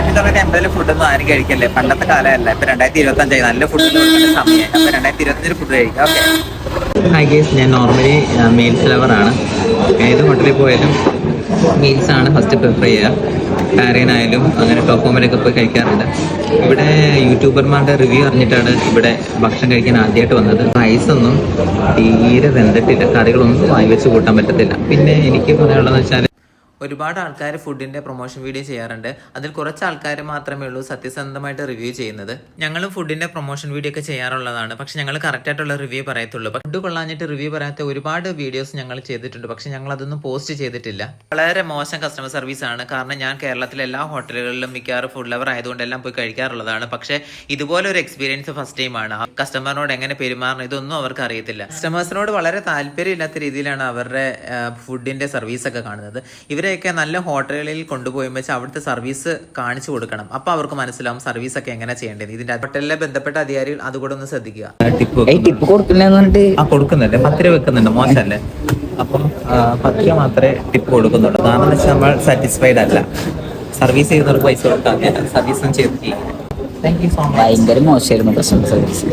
ആയിരത്തി തൊള്ളായിരത്തി എൺപതിലെ ഫുഡൊന്നും ആരും കഴിക്കല്ലേ. പണ്ടത്തെ കാലമല്ല. ഇപ്പൊ രണ്ടായിരത്തി ഇരുപത്തി അഞ്ചായി നല്ല ഫുഡ് സമയമായി അപ്പൊ രണ്ടായിരത്തി ഫുഡ് കഴിക്കാം. ഓക്കെ ഹൈ ഗേസ് ഞാൻ നോർമലി മീൽസ് ലവർ ആണ്. ഏത് ഹോട്ടലിൽ പോയാലും മീൽസ് ആണ് ഫസ്റ്റ് പ്രിഫർ ചെയ്യുക. കാരിയൻ ആയാലും അങ്ങനെ ടോപ്പ് ഹോമിലൊക്കെ പോയി കഴിക്കാറുണ്ട്. ഇവിടെ യൂട്യൂബർമാരുടെ റിവ്യൂ അറിഞ്ഞിട്ടാണ് ഇവിടെ ഭക്ഷണം കഴിക്കാൻ ആദ്യമായിട്ട് വന്നത്. റൈസൊന്നും തീരെ വെന്തിട്ടില്ല. കറികളൊന്നും വായി വെച്ച് കൂട്ടാൻ പറ്റത്തില്ല. പിന്നെ എനിക്ക് പറയാനുള്ളതെന്ന് വെച്ചാൽ ഒരുപാട് ആൾക്കാർ ഫുഡിന്റെ പ്രൊമോഷൻ വീഡിയോ ചെയ്യാറുണ്ട്. അതിൽ കുറച്ച് ആൾക്കാർ മാത്രമേ ഉള്ളൂ സത്യസന്ധമായിട്ട് റിവ്യൂ ചെയ്യുന്നത്. ഞങ്ങളും ഫുഡിന്റെ പ്രൊമോഷൻ വീഡിയോ ഒക്കെ ചെയ്യാറുള്ളതാണ്. പക്ഷെ ഞങ്ങൾ കറക്റ്റ് ആയിട്ടുള്ള റിവ്യൂ പറയത്തുള്ളൂ. ഫുഡ് കൊള്ളാഞ്ഞിട്ട് റിവ്യൂ പറയാത്ത ഒരുപാട് വീഡിയോസ് ഞങ്ങൾ ചെയ്തിട്ടുണ്ട്. പക്ഷെ ഞങ്ങൾ അതൊന്നും പോസ്റ്റ് ചെയ്തിട്ടില്ല. വളരെ മോശം കസ്റ്റമർ സർവീസ് ആണ്. കാരണം ഞാൻ കേരളത്തിലെ എല്ലാ ഹോട്ടലുകളിലും മിക്കവാറും ഫുഡ് ലവർ ആയതുകൊണ്ട് എല്ലാം പോയി കഴിക്കാറുള്ളതാണ്. പക്ഷെ ഇതുപോലെ ഒരു എക്സ്പീരിയൻസ് ഫസ്റ്റ് ടൈം ആണ്. കസ്റ്റമറിനോട് എങ്ങനെ പെരുമാറണം ഇതൊന്നും അവർക്ക് അറിയത്തില്ല. കസ്റ്റമേഴ്സിനോട് വളരെ താല്പര്യമില്ലാത്ത രീതിയിലാണ് അവരുടെ ഫുഡിന്റെ സർവീസ് ഒക്കെ കാണുന്നത്. ഇവരെയൊക്കെ നല്ല ഹോട്ടലുകളിൽ കൊണ്ടുപോയി വെച്ച് അവിടുത്തെ സർവീസ് കാണിച്ചു കൊടുക്കണം. അപ്പൊ അവർക്ക് മനസ്സിലാവും സർവീസ് ഒക്കെ എങ്ങനെ ചെയ്യേണ്ടത്. ഇതിന്റെ ഹോട്ടലിലെ ബന്ധപ്പെട്ട അധികാരികൾ അതുകൂടെ ഒന്ന് ശ്രദ്ധിക്കുക. ടിപ്പ് കൊടുക്കില്ലെന്ന് ആ കൊടുക്കുന്നുണ്ട്. പത്ത് രൂപ വെക്കുന്നുണ്ട്. മോശമല്ലേ? അപ്പം പത്ത് രൂപ മാത്രമേ ടിപ്പ് കൊടുക്കുന്നുള്ളൂ. കാരണം എന്ന് വെച്ചാൽ നമ്മൾ സാറ്റിസ്ഫൈഡ് അല്ല. സർവീസ് ചെയ്യുന്നവർക്ക് പൈസ കൊടുക്കാം സർവീസും ചെയ്ത് താങ്ക് യു സോ മച്ച് ഭയങ്കര മോശമായിരുന്നു പ്രശ്നം സർവീസ്.